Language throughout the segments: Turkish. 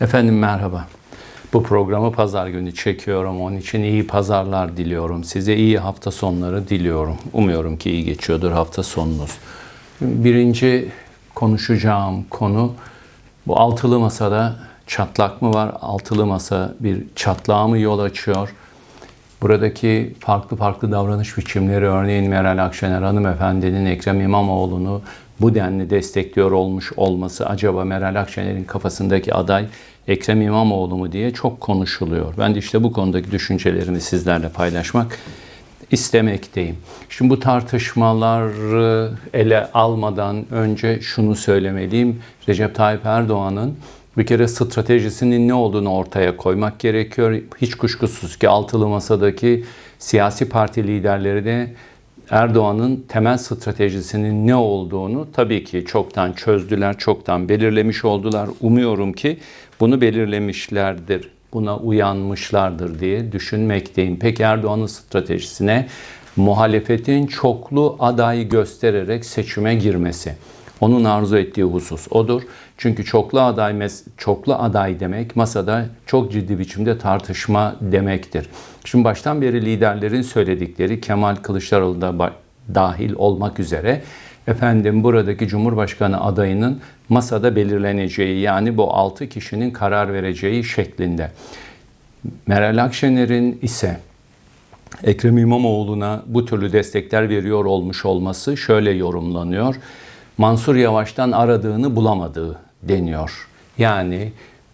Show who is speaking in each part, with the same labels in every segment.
Speaker 1: Efendim merhaba. Bu programı pazar günü çekiyorum. Onun için iyi pazarlar diliyorum. Size iyi hafta sonları diliyorum. Umuyorum ki iyi geçiyordur hafta sonunuz. Birinci konuşacağım konu bu altılı masada çatlak mı var? Altılı masa bir çatlağa mı yol açıyor? Buradaki farklı farklı davranış biçimleri örneğin Meral Akşener hanımefendinin Ekrem İmamoğlu'nu bu denli destekliyor olmuş olması acaba Meral Akşener'in kafasındaki aday Ekrem İmamoğlu mu diye çok konuşuluyor. Ben de işte bu konudaki düşüncelerimi sizlerle paylaşmak istemekteyim. Şimdi bu tartışmaları ele almadan önce şunu söylemeliyim. Recep Tayyip Erdoğan'ın bir kere stratejisinin ne olduğunu ortaya koymak gerekiyor. Hiç kuşkusuz ki altılı masadaki siyasi parti liderleri de Erdoğan'ın temel stratejisinin ne olduğunu tabii ki çoktan çözdüler, çoktan belirlemiş oldular. Umuyorum ki bunu belirlemişlerdir, buna uyanmışlardır diye düşünmekteyim. Peki Erdoğan'ın stratejisine muhalefetin çoklu aday göstererek seçime girmesi. Onun arzu ettiği husus odur. Çünkü çoklu aday çoklu aday demek masada çok ciddi biçimde tartışma demektir. Şimdi baştan beri liderlerin söyledikleri Kemal Kılıçdaroğlu da dahil olmak üzere efendim buradaki Cumhurbaşkanı adayının masada belirleneceği yani bu 6 kişinin karar vereceği şeklinde. Meral Akşener'in ise Ekrem İmamoğlu'na bu türlü destekler veriyor olmuş olması şöyle yorumlanıyor. Mansur Yavaş'tan aradığını bulamadığı deniyor. Yani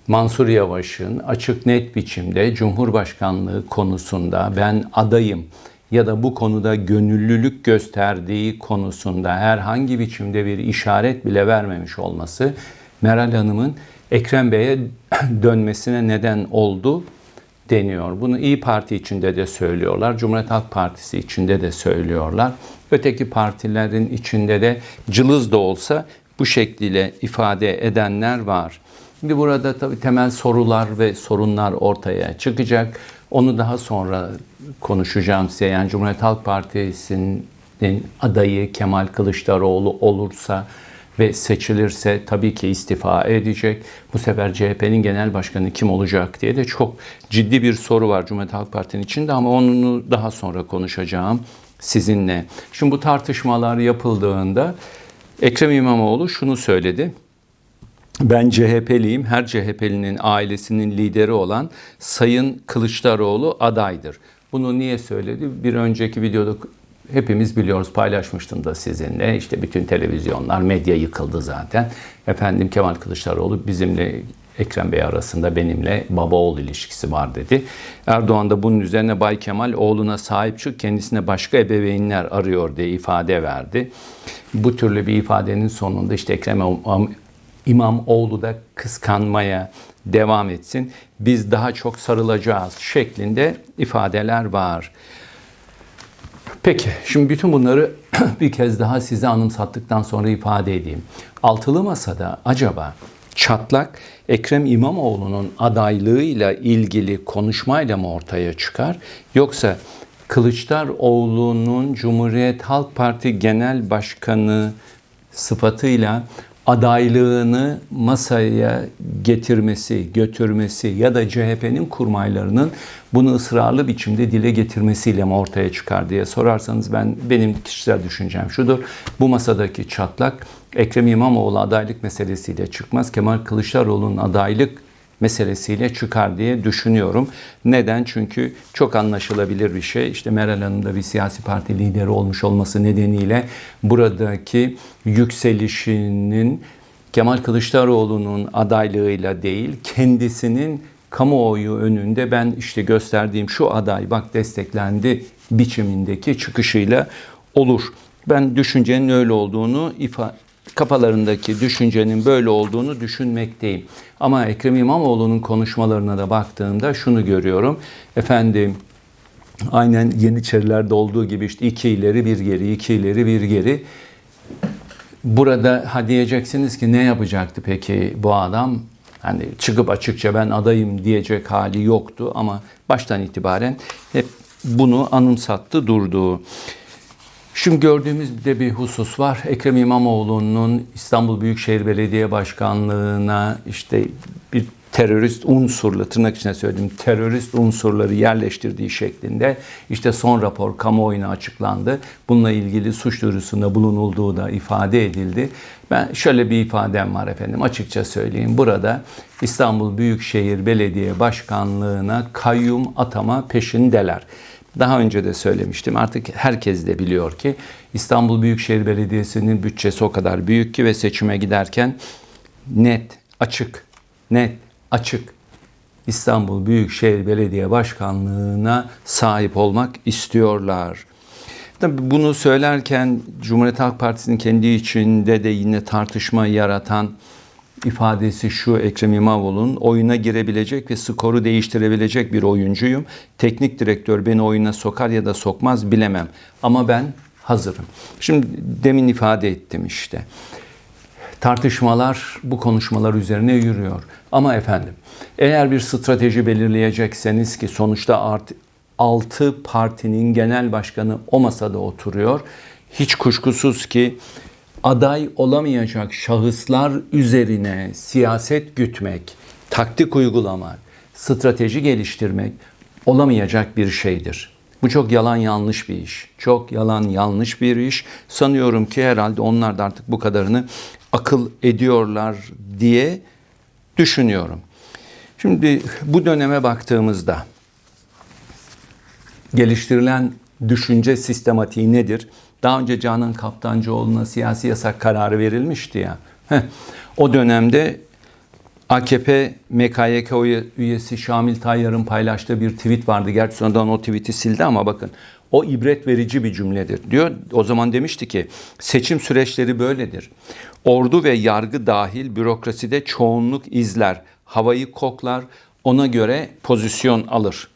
Speaker 1: Mansur Yavaş'ın açık net biçimde Cumhurbaşkanlığı konusunda ben adayım ya da bu konuda gönüllülük gösterdiği konusunda herhangi biçimde bir işaret bile vermemiş olması Meral Hanım'ın Ekrem Bey'e dönmesine neden oldu deniyor. Bunu İyi Parti içinde de söylüyorlar. Cumhuriyet Halk Partisi içinde de söylüyorlar. Öteki partilerin içinde de cılız da olsa bu şekliyle ifade edenler var. Şimdi burada tabii temel sorular ve sorunlar ortaya çıkacak. Onu daha sonra konuşacağım size. Yani Cumhuriyet Halk Partisi'nin adayı Kemal Kılıçdaroğlu olursa ve seçilirse tabii ki istifa edecek. Bu sefer CHP'nin genel başkanı kim olacak diye de çok ciddi bir soru var Cumhuriyet Halk Partisi'nin içinde ama onu daha sonra konuşacağım sizinle. Şimdi bu tartışmalar yapıldığında Ekrem İmamoğlu şunu söyledi. Ben CHP'liyim. Her CHP'linin ailesinin lideri olan Sayın Kılıçdaroğlu adaydır. Bunu niye söyledi? Bir önceki videoda hepimiz biliyoruz paylaşmıştım da sizinle. İşte bütün televizyonlar, medya yıkıldı zaten. Efendim Kemal Kılıçdaroğlu bizimle Ekrem Bey arasında benimle baba oğul ilişkisi var dedi. Erdoğan da bunun üzerine Bay Kemal oğluna sahip çık kendisine başka ebeveynler arıyor diye ifade verdi. Bu türlü bir ifadenin sonunda işte Ekrem İmamoğlu da kıskanmaya devam etsin. Biz daha çok sarılacağız şeklinde ifadeler var. Peki, şimdi bütün bunları bir kez daha size anımsattıktan sonra ifade edeyim. Altılı Masa'da acaba çatlak Ekrem İmamoğlu'nun adaylığıyla ilgili konuşmayla mı ortaya çıkar? Yoksa Kılıçdaroğlu'nun Cumhuriyet Halk Parti Genel Başkanı sıfatıyla adaylığını masaya getirmesi, götürmesi ya da CHP'nin kurmaylarının bunu ısrarlı biçimde dile getirmesiyle mi ortaya çıkar diye sorarsanız ben benim kişisel düşüncem şudur. Bu masadaki çatlak Ekrem İmamoğlu adaylık meselesiyle çıkmaz. Kemal Kılıçdaroğlu'nun adaylık meselesiyle çıkar diye düşünüyorum. Neden? Çünkü çok anlaşılabilir bir şey. İşte Meral Hanım da bir siyasi parti lideri olmuş olması nedeniyle buradaki yükselişinin Kemal Kılıçdaroğlu'nun adaylığıyla değil, kendisinin kamuoyu önünde ben işte gösterdiğim şu aday bak desteklendi biçimindeki çıkışıyla olur. Ben düşüncenin öyle olduğunu ifade kafalarındaki düşüncenin böyle olduğunu düşünmekteyim. Ama Ekrem İmamoğlu'nun konuşmalarına da baktığımda şunu görüyorum. Efendim aynen Yeniçerilerde olduğu gibi işte iki ileri bir geri, iki ileri bir geri. Burada ha diyeceksiniz ki ne yapacaktı peki bu adam? Hani çıkıp açıkça ben adayım diyecek hali yoktu ama baştan itibaren hep bunu anımsattı durduğu. Şimdi gördüğümüz de bir husus var. Ekrem İmamoğlu'nun İstanbul Büyükşehir Belediye Başkanlığı'na işte bir terörist unsurlu tırnak içine söyledim terörist unsurları yerleştirdiği şeklinde işte son rapor kamuoyuna açıklandı. Bununla ilgili suç duyurusunda bulunulduğu da ifade edildi. Ben şöyle bir ifadem var efendim açıkça söyleyeyim. Burada İstanbul Büyükşehir Belediye Başkanlığı'na kayyum atama peşindeler. Daha önce de söylemiştim. Artık herkes de biliyor ki İstanbul Büyükşehir Belediyesi'nin bütçesi o kadar büyük ki ve seçime giderken net, açık, net, açık İstanbul Büyükşehir Belediye Başkanlığı'na sahip olmak istiyorlar. Tabii bunu söylerken Cumhuriyet Halk Partisi'nin kendi içinde de yine tartışma yaratan ifadesi şu Ekrem İmamoğlu'nun oyuna girebilecek ve skoru değiştirebilecek bir oyuncuyum. Teknik direktör beni oyuna sokar ya da sokmaz bilemem. Ama ben hazırım. Şimdi demin ifade ettim işte. Tartışmalar bu konuşmalar üzerine yürüyor. Ama efendim eğer bir strateji belirleyecekseniz ki sonuçta art, 6 partinin genel başkanı o masada oturuyor. Hiç kuşkusuz ki aday olamayacak şahıslar üzerine siyaset gütmek, taktik uygulamak, strateji geliştirmek olamayacak bir şeydir. Bu çok yalan yanlış bir iş. Çok yalan yanlış bir iş. Sanıyorum ki herhalde onlar da artık bu kadarını akıl ediyorlar diye düşünüyorum. Şimdi bu döneme baktığımızda geliştirilen düşünce sistematiği nedir? Daha önce Canan Kaptancıoğlu'na siyasi yasak kararı verilmişti ya. Heh, o dönemde AKP MKYK üyesi Şamil Tayyar'ın paylaştığı bir tweet vardı. Gerçi sonradan o tweet'i sildi ama bakın o ibret verici bir cümledir. Diyor o zaman demişti ki seçim süreçleri böyledir. Ordu ve yargı dahil bürokraside çoğunluk izler, havayı koklar, ona göre pozisyon alır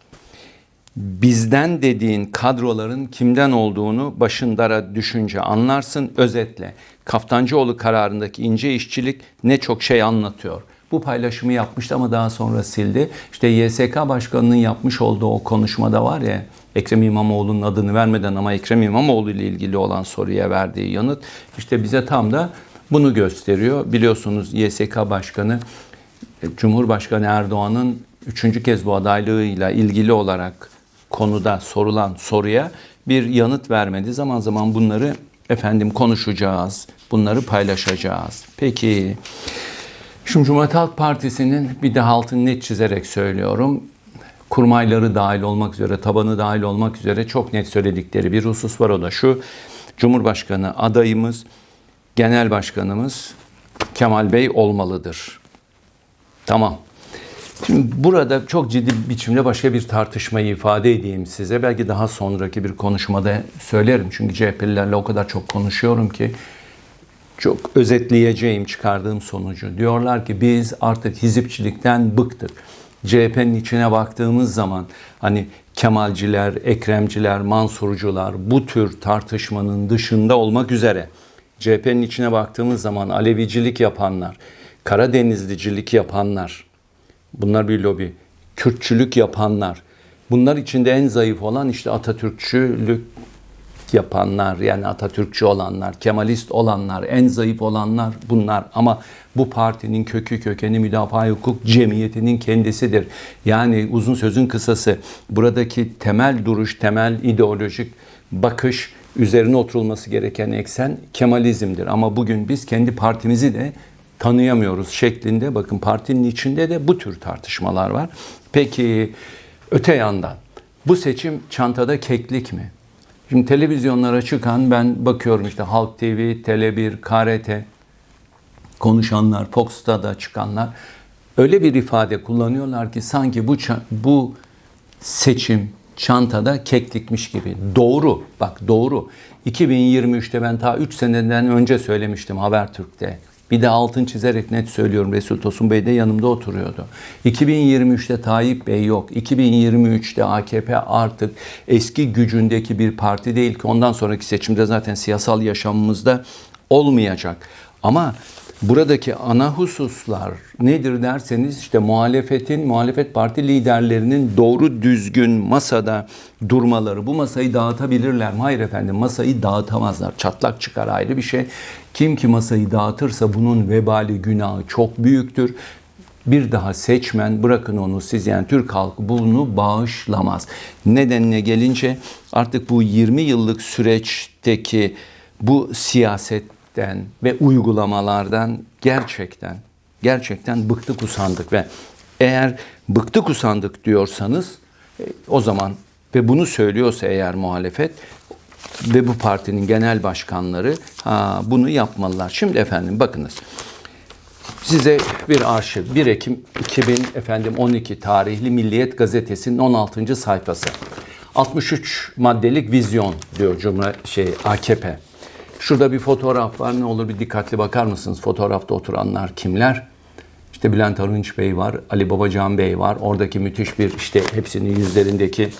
Speaker 1: bizden dediğin kadroların kimden olduğunu başın dara düşünce anlarsın. Özetle Kaftancıoğlu kararındaki ince işçilik ne çok şey anlatıyor. Bu paylaşımı yapmıştı ama daha sonra sildi. İşte YSK Başkanı'nın yapmış olduğu o konuşmada var ya Ekrem İmamoğlu'nun adını vermeden ama Ekrem İmamoğlu ile ilgili olan soruya verdiği yanıt işte bize tam da bunu gösteriyor. Biliyorsunuz YSK Başkanı Cumhurbaşkanı Erdoğan'ın üçüncü kez bu adaylığıyla ilgili olarak konuda sorulan soruya bir yanıt vermedi. Zaman zaman bunları efendim konuşacağız, bunları paylaşacağız. Peki, şimdi Cumhuriyet Halk Partisi'nin bir de altını net çizerek söylüyorum. Kurmayları dahil olmak üzere, tabanı dahil olmak üzere çok net söyledikleri bir husus var o da şu. Cumhurbaşkanı adayımız, genel başkanımız Kemal Bey olmalıdır. Tamam. Şimdi burada çok ciddi biçimde başka bir tartışmayı ifade edeyim size. Belki daha sonraki bir konuşmada söylerim. Çünkü CHP'lilerle o kadar çok konuşuyorum ki çok özetleyeceğim çıkardığım sonucu. Diyorlar ki biz artık hizipçilikten bıktık. CHP'nin içine baktığımız zaman hani Kemalciler, Ekremciler, Mansurcular bu tür tartışmanın dışında olmak üzere CHP'nin içine baktığımız zaman Alevicilik yapanlar, Karadenizlicilik yapanlar, Bunlar bir lobi. Kürtçülük yapanlar. Bunlar içinde en zayıf olan işte Atatürkçülük yapanlar yani Atatürkçü olanlar, Kemalist olanlar, en zayıf olanlar bunlar. Ama bu partinin kökü kökeni müdafaa hukuk cemiyetinin kendisidir. Yani uzun sözün kısası buradaki temel duruş, temel ideolojik bakış üzerine oturulması gereken eksen Kemalizmdir. Ama bugün biz kendi partimizi de tanıyamıyoruz şeklinde bakın partinin içinde de bu tür tartışmalar var. Peki öte yandan bu seçim çantada keklik mi? Şimdi televizyonlara çıkan ben bakıyorum işte Halk TV, Tele1, KRT konuşanlar, Fox'ta da çıkanlar öyle bir ifade kullanıyorlar ki sanki bu bu seçim çantada keklikmiş gibi. Doğru. Bak doğru. 2023'te ben ta 3 seneden önce söylemiştim Habertürk'te. Bir de altın çizerek net söylüyorum Resul Tosun Bey de yanımda oturuyordu. 2023'te Tayyip Bey yok. 2023'te AKP artık eski gücündeki bir parti değil ki ondan sonraki seçimde zaten siyasal yaşamımızda olmayacak. Ama buradaki ana hususlar nedir derseniz işte muhalefetin, muhalefet parti liderlerinin doğru düzgün masada durmaları. Bu masayı dağıtabilirler mi? Hayır efendim masayı dağıtamazlar. Çatlak çıkar ayrı bir şey. Kim ki masayı dağıtırsa bunun vebali günahı çok büyüktür. bir daha seçmen bırakın onu siz yani Türk halkı bunu bağışlamaz. Nedenine gelince artık bu 20 yıllık süreçteki bu siyasetten ve uygulamalardan gerçekten gerçekten bıktık usandık ve eğer bıktık usandık diyorsanız e, o zaman ve bunu söylüyorsa eğer muhalefet ve bu partinin genel başkanları ha, bunu yapmalılar. Şimdi efendim bakınız. Size bir arşiv. 1 Ekim 2000 efendim 12 tarihli Milliyet Gazetesi'nin 16. sayfası. 63 maddelik vizyon diyor Cumhuriyet şey AKP. Şurada bir fotoğraf var. Ne olur bir dikkatli bakar mısınız? Fotoğrafta oturanlar kimler? İşte Bülent Arınç Bey var, Ali Babacan Bey var. Oradaki müthiş bir işte hepsinin yüzlerindeki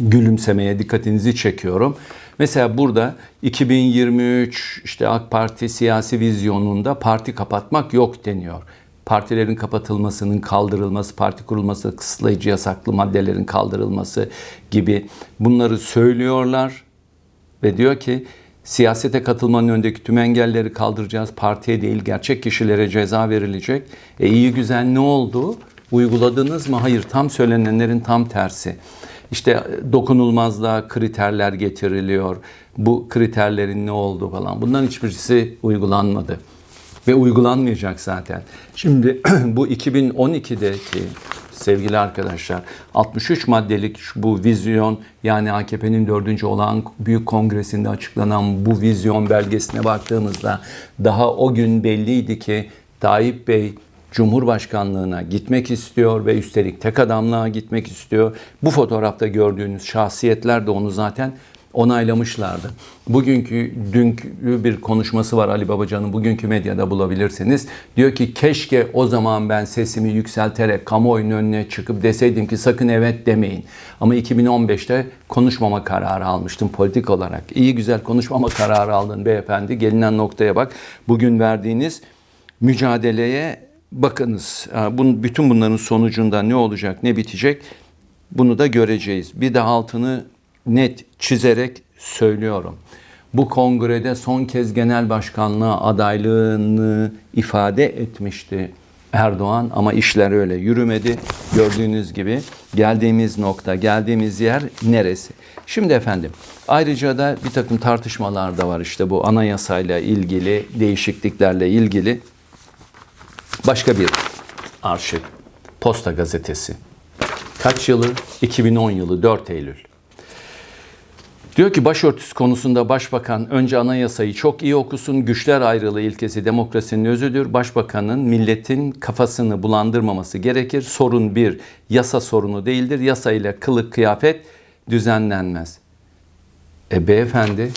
Speaker 1: gülümsemeye dikkatinizi çekiyorum. Mesela burada 2023 işte AK Parti siyasi vizyonunda parti kapatmak yok deniyor. Partilerin kapatılmasının kaldırılması, parti kurulması, kısıtlayıcı yasaklı maddelerin kaldırılması gibi bunları söylüyorlar ve diyor ki siyasete katılmanın önündeki tüm engelleri kaldıracağız. Partiye değil gerçek kişilere ceza verilecek. E iyi güzel ne oldu? Uyguladınız mı? Hayır tam söylenenlerin tam tersi. İşte dokunulmazlığa kriterler getiriliyor. Bu kriterlerin ne olduğu falan. Bunların hiçbirisi uygulanmadı. Ve uygulanmayacak zaten. Şimdi bu 2012'deki sevgili arkadaşlar 63 maddelik bu vizyon yani AKP'nin dördüncü olan büyük kongresinde açıklanan bu vizyon belgesine baktığımızda daha o gün belliydi ki Tayyip Bey Cumhurbaşkanlığına gitmek istiyor ve üstelik tek adamlığa gitmek istiyor. Bu fotoğrafta gördüğünüz şahsiyetler de onu zaten onaylamışlardı. Bugünkü dünkü bir konuşması var Ali Babacan'ın bugünkü medyada bulabilirsiniz. Diyor ki keşke o zaman ben sesimi yükselterek kamuoyunun önüne çıkıp deseydim ki sakın evet demeyin. Ama 2015'te konuşmama kararı almıştım politik olarak. İyi güzel konuşmama kararı aldın beyefendi. Gelinen noktaya bak. Bugün verdiğiniz mücadeleye bakınız. Bunun, bütün bunların sonucunda ne olacak, ne bitecek bunu da göreceğiz. Bir de altını net çizerek söylüyorum. Bu kongrede son kez genel başkanlığa adaylığını ifade etmişti Erdoğan ama işler öyle yürümedi. Gördüğünüz gibi geldiğimiz nokta, geldiğimiz yer neresi? Şimdi efendim ayrıca da bir takım tartışmalar da var işte bu anayasayla ilgili, değişikliklerle ilgili. Başka bir arşiv. Posta gazetesi. Kaç yılı? 2010 yılı 4 Eylül. Diyor ki başörtüsü konusunda başbakan önce anayasayı çok iyi okusun. Güçler ayrılığı ilkesi demokrasinin özüdür. Başbakanın milletin kafasını bulandırmaması gerekir. Sorun bir yasa sorunu değildir. Yasa ile kılık kıyafet düzenlenmez. E beyefendi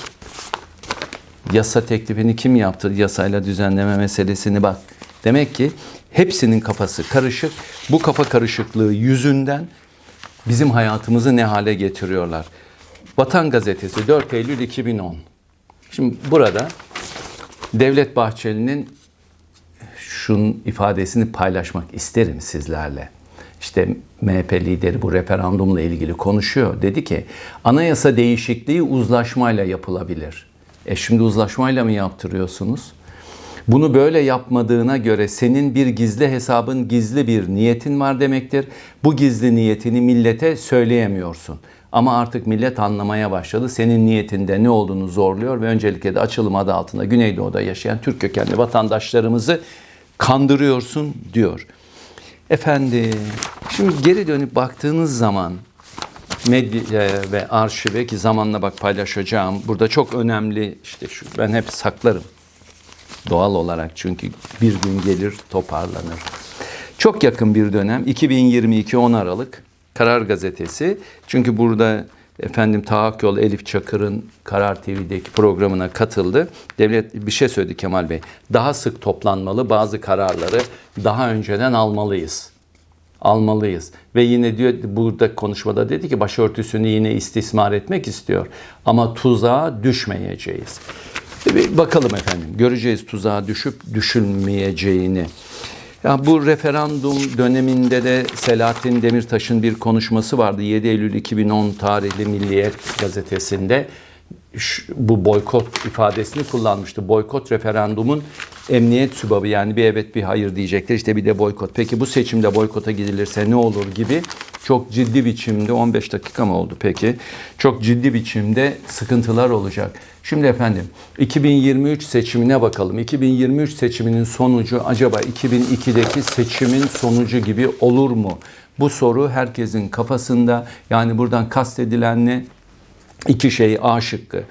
Speaker 1: yasa teklifini kim yaptı? Yasayla düzenleme meselesini bak. Demek ki hepsinin kafası karışık. Bu kafa karışıklığı yüzünden bizim hayatımızı ne hale getiriyorlar. Vatan Gazetesi 4 Eylül 2010. Şimdi burada Devlet Bahçeli'nin şunun ifadesini paylaşmak isterim sizlerle. İşte MHP lideri bu referandumla ilgili konuşuyor. Dedi ki anayasa değişikliği uzlaşmayla yapılabilir. E şimdi uzlaşmayla mı yaptırıyorsunuz? Bunu böyle yapmadığına göre senin bir gizli hesabın, gizli bir niyetin var demektir. Bu gizli niyetini millete söyleyemiyorsun. Ama artık millet anlamaya başladı. Senin niyetinde ne olduğunu zorluyor ve öncelikle de açılım adı altında Güneydoğu'da yaşayan Türk kökenli vatandaşlarımızı kandırıyorsun diyor. Efendim, şimdi geri dönüp baktığınız zaman medya ve arşive ki zamanla bak paylaşacağım. Burada çok önemli işte şu ben hep saklarım. Doğal olarak çünkü bir gün gelir toparlanır. Çok yakın bir dönem 2022 10 Aralık Karar Gazetesi. Çünkü burada efendim Tahakkül Elif Çakır'ın Karar TV'deki programına katıldı. Devlet bir şey söyledi Kemal Bey. Daha sık toplanmalı bazı kararları daha önceden almalıyız. Almalıyız. Ve yine diyor burada konuşmada dedi ki başörtüsünü yine istismar etmek istiyor. Ama tuzağa düşmeyeceğiz. Bir bakalım efendim. Göreceğiz tuzağa düşüp düşülmeyeceğini. Ya bu referandum döneminde de Selahattin Demirtaş'ın bir konuşması vardı 7 Eylül 2010 tarihli Milliyet gazetesinde. Bu boykot ifadesini kullanmıştı. Boykot referandumun emniyet sübabı yani bir evet bir hayır diyecekler. İşte bir de boykot. Peki bu seçimde boykota gidilirse ne olur gibi çok ciddi biçimde 15 dakika mı oldu peki? Çok ciddi biçimde sıkıntılar olacak. Şimdi efendim 2023 seçimine bakalım. 2023 seçiminin sonucu acaba 2002'deki seçimin sonucu gibi olur mu? Bu soru herkesin kafasında. Yani buradan kastedilen ne? İki şey A şıkkı.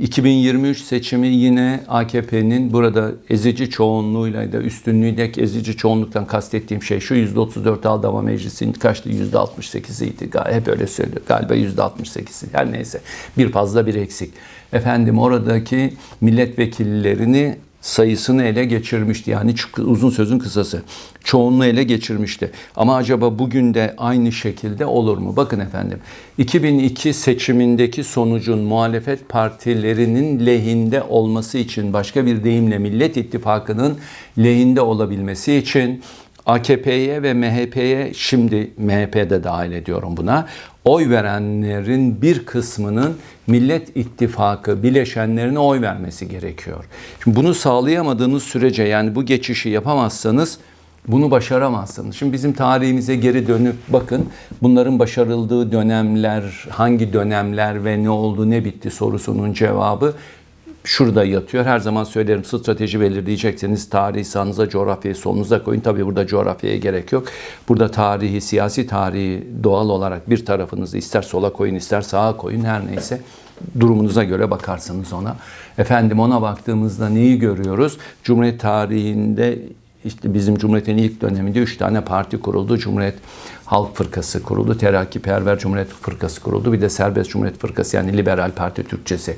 Speaker 1: 2023 seçimi yine AKP'nin burada ezici çoğunluğuyla da üstünlüğüyle ezici çoğunluktan kastettiğim şey şu %34 aldı ama meclisin kaçtı %68'iydi. Gal- Hep öyle söylüyor. Galiba %68'i. Her neyse. Bir fazla bir eksik. Efendim oradaki milletvekillerini sayısını ele geçirmişti. Yani uzun sözün kısası. Çoğunluğu ele geçirmişti. Ama acaba bugün de aynı şekilde olur mu? Bakın efendim. 2002 seçimindeki sonucun muhalefet partilerinin lehinde olması için başka bir deyimle Millet İttifakı'nın lehinde olabilmesi için AKP'ye ve MHP'ye şimdi MHP'de dahil ediyorum buna. Oy verenlerin bir kısmının Millet İttifakı bileşenlerine oy vermesi gerekiyor. Şimdi bunu sağlayamadığınız sürece yani bu geçişi yapamazsanız bunu başaramazsınız. Şimdi bizim tarihimize geri dönüp bakın bunların başarıldığı dönemler, hangi dönemler ve ne oldu ne bitti sorusunun cevabı şurada yatıyor. Her zaman söylerim strateji belirleyecekseniz tarihi sağınıza, coğrafyayı solunuza koyun. Tabii burada coğrafyaya gerek yok. Burada tarihi, siyasi tarihi doğal olarak bir tarafınızı ister sola koyun ister sağa koyun her neyse durumunuza göre bakarsınız ona. Efendim ona baktığımızda neyi görüyoruz? Cumhuriyet tarihinde işte bizim Cumhuriyet'in ilk döneminde üç tane parti kuruldu. Cumhuriyet Halk Fırkası kuruldu. Terakkiperver Cumhuriyet Fırkası kuruldu. Bir de Serbest Cumhuriyet Fırkası yani Liberal Parti Türkçesi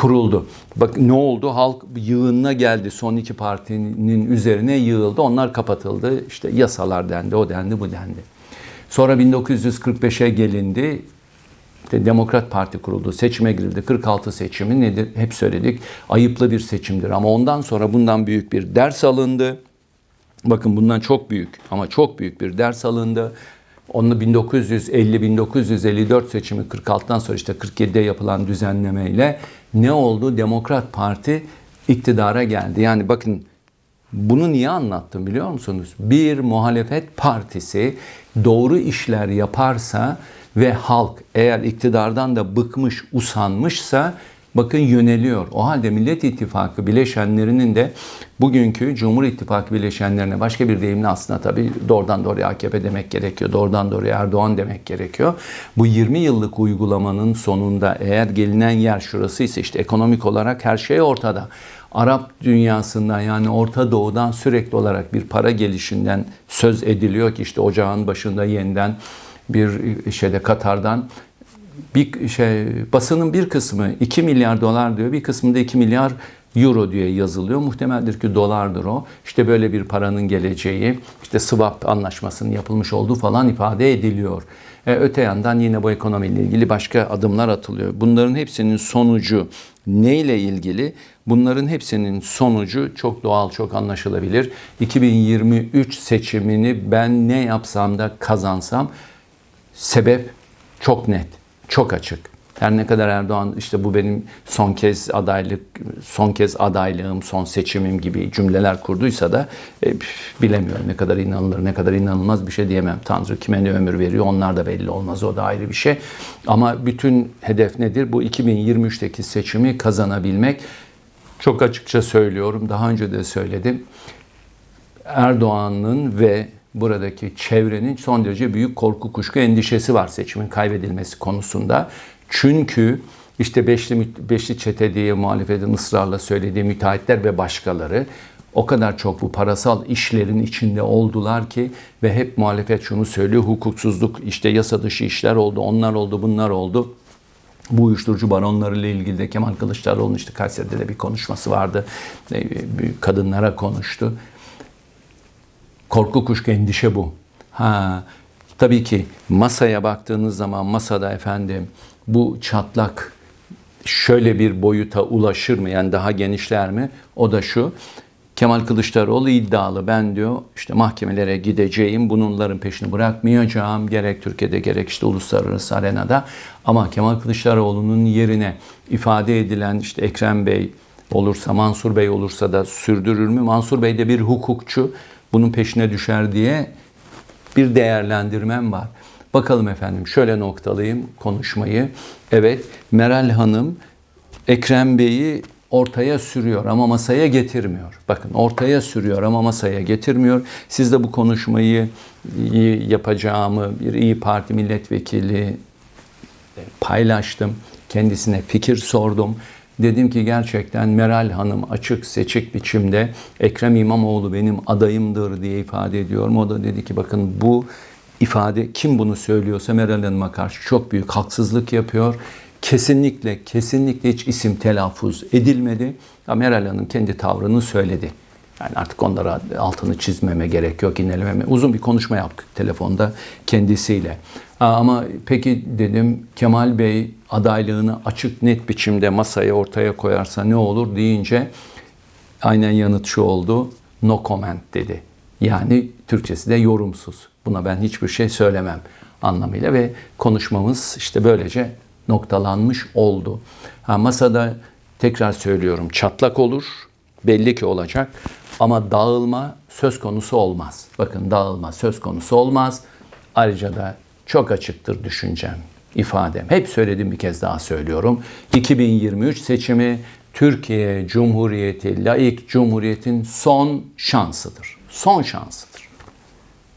Speaker 1: kuruldu. Bak ne oldu? Halk yığınına geldi. Son iki partinin üzerine yığıldı. Onlar kapatıldı. İşte yasalar dendi, o dendi, bu dendi. Sonra 1945'e gelindi. İşte Demokrat Parti kuruldu, seçime girildi. 46 seçimi nedir? Hep söyledik. Ayıplı bir seçimdir. Ama ondan sonra bundan büyük bir ders alındı. Bakın bundan çok büyük ama çok büyük bir ders alındı. Onu 1950-1954 seçimi 46'dan sonra işte 47'de yapılan düzenlemeyle ne oldu? Demokrat Parti iktidara geldi. Yani bakın bunu niye anlattım biliyor musunuz? Bir muhalefet partisi doğru işler yaparsa ve halk eğer iktidardan da bıkmış, usanmışsa bakın yöneliyor. O halde Millet İttifakı bileşenlerinin de bugünkü Cumhur İttifakı bileşenlerine başka bir deyimle aslında tabii doğrudan doğruya AKP demek gerekiyor. Doğrudan doğruya Erdoğan demek gerekiyor. Bu 20 yıllık uygulamanın sonunda eğer gelinen yer şurası ise işte ekonomik olarak her şey ortada. Arap dünyasından yani Orta Doğu'dan sürekli olarak bir para gelişinden söz ediliyor ki işte ocağın başında yeniden bir şeyde Katar'dan bir şey basının bir kısmı 2 milyar dolar diyor. Bir kısmında 2 milyar euro diye yazılıyor. Muhtemeldir ki dolardır o. İşte böyle bir paranın geleceği, işte swap anlaşmasının yapılmış olduğu falan ifade ediliyor. E, öte yandan yine bu ekonomiyle ilgili başka adımlar atılıyor. Bunların hepsinin sonucu neyle ilgili? Bunların hepsinin sonucu çok doğal, çok anlaşılabilir. 2023 seçimini ben ne yapsam da kazansam sebep çok net, çok açık. Her ne kadar Erdoğan işte bu benim son kez adaylık, son kez adaylığım, son seçimim gibi cümleler kurduysa da e, bilemiyorum ne kadar inanılır, ne kadar inanılmaz bir şey diyemem. Tanrı kime ne ömür veriyor onlar da belli olmaz o da ayrı bir şey. Ama bütün hedef nedir? Bu 2023'teki seçimi kazanabilmek. Çok açıkça söylüyorum, daha önce de söyledim. Erdoğan'ın ve buradaki çevrenin son derece büyük korku, kuşku, endişesi var seçimin kaybedilmesi konusunda. Çünkü işte beşli, beşli çete diye muhalefetin ısrarla söylediği müteahhitler ve başkaları o kadar çok bu parasal işlerin içinde oldular ki ve hep muhalefet şunu söylüyor hukuksuzluk işte yasa dışı işler oldu onlar oldu bunlar oldu. Bu uyuşturucu baronlarıyla ilgili de Kemal Kılıçdaroğlu'nun işte Kayseri'de de bir konuşması vardı. E, Kadınlara konuştu. Korku kuşku endişe bu. Ha, tabii ki masaya baktığınız zaman masada efendim bu çatlak şöyle bir boyuta ulaşır mı? Yani daha genişler mi? O da şu. Kemal Kılıçdaroğlu iddialı. Ben diyor işte mahkemelere gideceğim, bunların peşini bırakmayacağım. Gerek Türkiye'de gerek işte uluslararası arenada. Ama Kemal Kılıçdaroğlu'nun yerine ifade edilen işte Ekrem Bey olursa, Mansur Bey olursa da sürdürür mü? Mansur Bey de bir hukukçu. Bunun peşine düşer diye bir değerlendirmem var. Bakalım efendim şöyle noktalayayım konuşmayı. Evet Meral Hanım Ekrem Bey'i ortaya sürüyor ama masaya getirmiyor. Bakın ortaya sürüyor ama masaya getirmiyor. Siz de bu konuşmayı yapacağımı bir İyi Parti milletvekili paylaştım. Kendisine fikir sordum. Dedim ki gerçekten Meral Hanım açık seçik biçimde Ekrem İmamoğlu benim adayımdır diye ifade ediyorum. O da dedi ki bakın bu ifade kim bunu söylüyorsa Meral Hanım'a karşı çok büyük haksızlık yapıyor. Kesinlikle kesinlikle hiç isim telaffuz edilmedi. Ya Meral Hanım kendi tavrını söyledi. Yani artık onlara altını çizmeme gerek yok, inelememe. Uzun bir konuşma yaptık telefonda kendisiyle. Ama peki dedim Kemal Bey adaylığını açık net biçimde masaya ortaya koyarsa ne olur deyince aynen yanıt şu oldu. No comment dedi. Yani Türkçesi de yorumsuz. Buna ben hiçbir şey söylemem anlamıyla ve konuşmamız işte böylece noktalanmış oldu. Ha, masada tekrar söylüyorum çatlak olur, belli ki olacak ama dağılma söz konusu olmaz. Bakın dağılma söz konusu olmaz. Ayrıca da çok açıktır düşüncem, ifadem. Hep söyledim bir kez daha söylüyorum. 2023 seçimi Türkiye Cumhuriyeti, laik cumhuriyetin son şansıdır. Son şansıdır.